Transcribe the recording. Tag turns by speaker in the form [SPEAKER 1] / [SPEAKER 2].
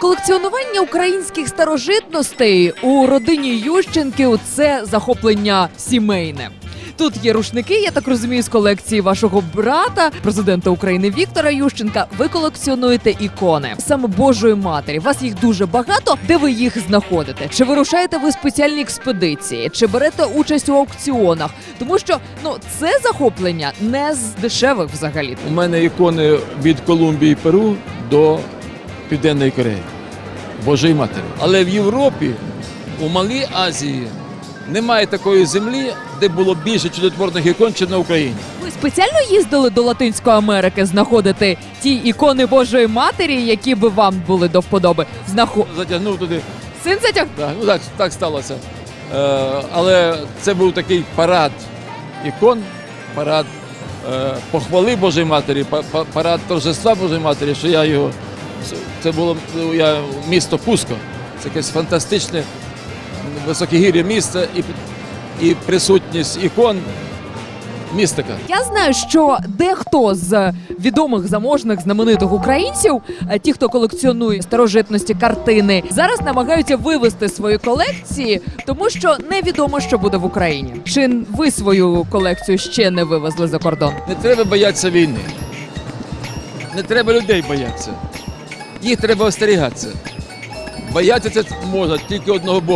[SPEAKER 1] Колекціонування українських старожитностей у родині Ющенків це захоплення сімейне. Тут є рушники, я так розумію, з колекції вашого брата, президента України Віктора Ющенка. Ви колекціонуєте ікони саме Божої Матері. Вас їх дуже багато. Де ви їх знаходите? Чи вирушаєте ви спеціальні експедиції, чи берете участь у аукціонах? Тому що ну це захоплення не з дешевих взагалі.
[SPEAKER 2] У мене ікони від Колумбії, Перу до Південної Кореї. Божої Матері. Але в Європі, у Малій Азії, немає такої землі, де було більше чудотворних ікон, чи на Україні.
[SPEAKER 1] Ви спеціально їздили до Латинської Америки знаходити ті ікони Божої Матері, які би вам були до вподоби. Знахо...
[SPEAKER 2] Затягнув туди.
[SPEAKER 1] Син затяг.
[SPEAKER 2] Так, ну так, так сталося. Е, але це був такий парад ікон, парад е, похвали Божої Матері, па- па- парад торжества Божої Матері, що я його. Це було я, місто Пуско. Це якесь фантастичне високогір'я місце і, і присутність ікон містика.
[SPEAKER 1] Я знаю, що дехто з відомих заможних знаменитих українців, е, ті, хто колекціонує старожитності картини, зараз намагаються вивести свої колекції, тому що невідомо, що буде в Україні. Чи ви свою колекцію ще не вивезли за кордон?
[SPEAKER 2] Не треба боятися війни. Не треба людей боятися. Їх треба остерігатися. Боятися це можна тільки одного Бога.